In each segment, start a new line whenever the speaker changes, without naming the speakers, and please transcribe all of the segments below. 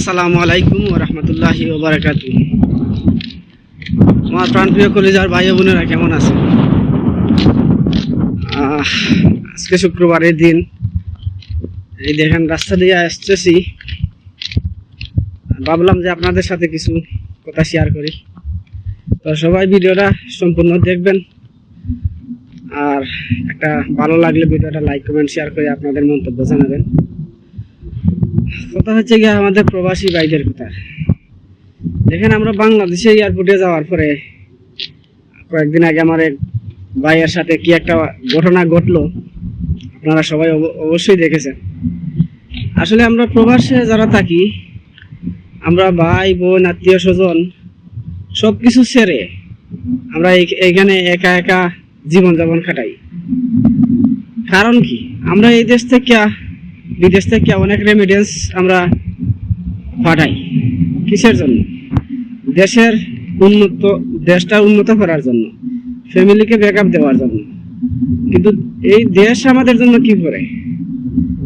আসসালামু আলাইকুম রহমতুল্লাহি ওবরাকাতু আমার প্রাণপ্রিয় কলেজার ভাই বোনেরা কেমন আছে আহ, আজকে শুক্রবারের দিন। এই দেখেন রাস্তা দিয়ে আসতেছি। ভাবলাম যে আপনাদের সাথে কিছু কথা শেয়ার করি। তো সবাই ভিডিওটা সম্পূর্ণ দেখবেন। আর একটা ভালো লাগলে ভিডিওটা লাইক কমেন্ট শেয়ার করে আপনাদের মন্তব্য জানাবেন। কথা হচ্ছে গিয়ে আমাদের প্রবাসী ভাইদের কথা। দেখেন আমরা বাংলাদেশে এয়ারপোর্টে যাওয়ার পরে, কয়েকদিন আগে আমার এক ভাইয়ের সাথে কি একটা ঘটনা ঘটলো, আপনারা সবাই অব- অবশ্যই দেখেছেন। আসলে আমরা প্রবাসে যারা থাকি, আমরা ভাই, বোন, আত্মীয় স্বজন সব কিছু ছেড়ে আমরা এইখানে একা একা জীবনযাপন কাটাই কারণ কি? আমরা এই দেশ থেকে বিদেশ থেকে অনেক রেমিডেন্স আমরা পাঠাই। কিসের জন্য? দেশের উন্নত, দেশটা উন্নত করার জন্য ফ্যামিলিকে ব্যাকআপ দেওয়ার জন্য। কিন্তু এই দেশ আমাদের জন্য কি করে?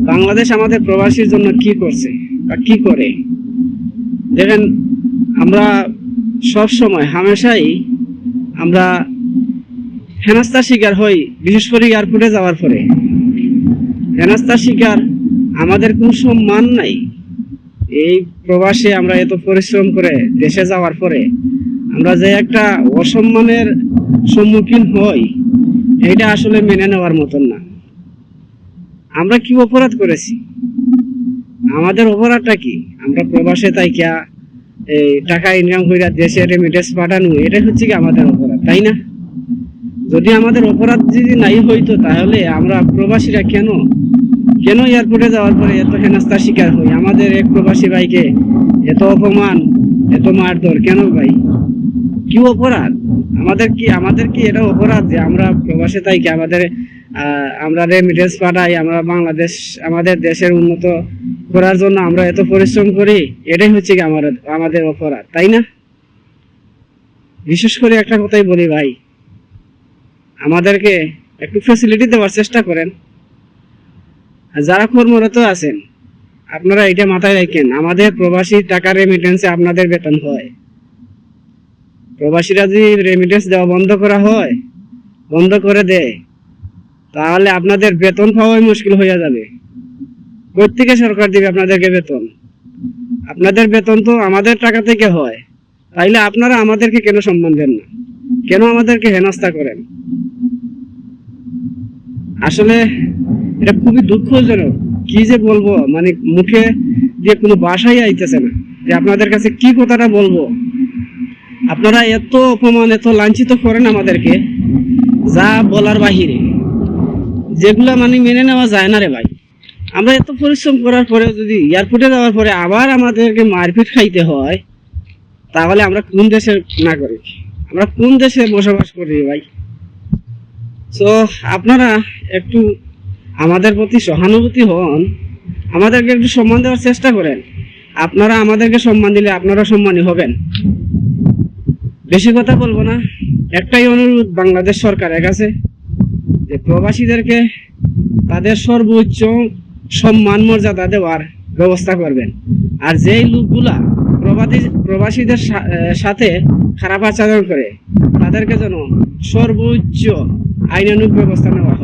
বাংলাদেশ আমাদের প্রবাসীর জন্য কি করছে বা কি করে? দেখেন, আমরা সব সময় হামেশাই আমরা হেনাস্তার শিকার হই, বিশেষ করে এয়ারপোর্টে যাওয়ার পরে। হেনাস্তার শিকার আমাদের কোনো সম্মান নাই। এই প্রবাসে আমরা এত পরিশ্রম করে দেশে যাওয়ার পরে আমরা যে একটা অসম্মানের সম্মুখীন হই এটা আসলে মেনে নেওয়ার মতন না। আমরা কি অপরাধ করেছি? আমাদের অপরাধটা কি? আমরা প্রবাসে তাই কিয়া এই টাকা ইনকাম করে দেশে রেমিটেন্স পাঠানো এটা হচ্ছে কি আমাদের অপরাধ, তাই না? যদি আমাদের অপরাধ যদি নাই হইতো তাহলে আমরা প্রবাসীরা কেন কেন এয়ারপোর্টে যাওয়ার পরে এত হেনাস্তার শিকার হই? আমাদের এক প্রবাসী ভাইকে এত অপমান, এত মারধর, কেন ভাই? কি অপরাধ? আমাদের কি আমাদের কি এটা অপরাধ যে আমরা প্রবাসে তাই কি আমাদের আমরা রেমিটেন্স পাঠাই, আমরা বাংলাদেশ, আমাদের দেশের উন্নত করার জন্য আমরা এত পরিশ্রম করি? এটাই হচ্ছে কি আমার, আমাদের অপরাধ, তাই না? বিশেষ করে একটা কথাই বলি ভাই, আমাদেরকে একটু ফ্যাসিলিটি দেওয়ার চেষ্টা করেন। যারা কর্মরত আছেন, আপনারা এটা মাথায় রাখেন, আমাদের প্রবাসী টাকা রেমিটেন্সে আপনাদের বেতন হয়। প্রবাসীরা যদি রেমিটেন্স দেওয়া বন্ধ করা হয়, বন্ধ করে দেয়, তাহলে আপনাদের বেতন পাওয়াই মুশকিল হয়ে যাবে। প্রত্যেকে সরকার দিবে আপনাদেরকে বেতন। আপনাদের বেতন তো আমাদের টাকা থেকে হয়। তাইলে আপনারা আমাদেরকে কেন সম্মান দেন না? কেন আমাদেরকে হেনস্থা করেন? আসলে এটা খুবই দুঃখজনক। কি যে বলব? মানে মুখে দিয়ে কোনো বাসাই আইতেছে না। যে আপনাদের কাছে কি কথাটা বলব? আপনারা এত অপমান, এত লাঞ্ছিত করেন আমাদেরকে, যা বলার বাহিরে। যেগুলা মানে মেনে নেওয়া যায় না রে ভাই। আমরা এত পরিশ্রম করার পরে যদি এয়ারপোর্টে যাওয়ার পরে আবার আমাদেরকে মারপিট খাইতে হয়, তাহলে আমরা কোন দেশের নাগরিক? আমরা কোন দেশে বসবাস করি ভাই? তো আপনারা একটু আমাদের প্রতি সহানুভূতি হন, আমাদেরকে একটু সম্মান দেওয়ার চেষ্টা করেন। আপনারা আমাদেরকে সম্মান দিলে আপনারা সম্মানী হবেন। বেশি কথা বলব না। একটাই অনুরোধ, বাংলাদেশ সরকারের কাছে যে প্রবাসীদেরকে তাদের সর্বোচ্চ সম্মান মর্যাদা দেওয়ার ব্যবস্থা করবেন। আর যেই লোকগুলা প্রবাসী, প্রবাসীদের সাথে খারাপ আচরণ করে, তাদেরকে যেন সর্বোচ্চ আইনানুগ ব্যবস্থা নেওয়া হয়।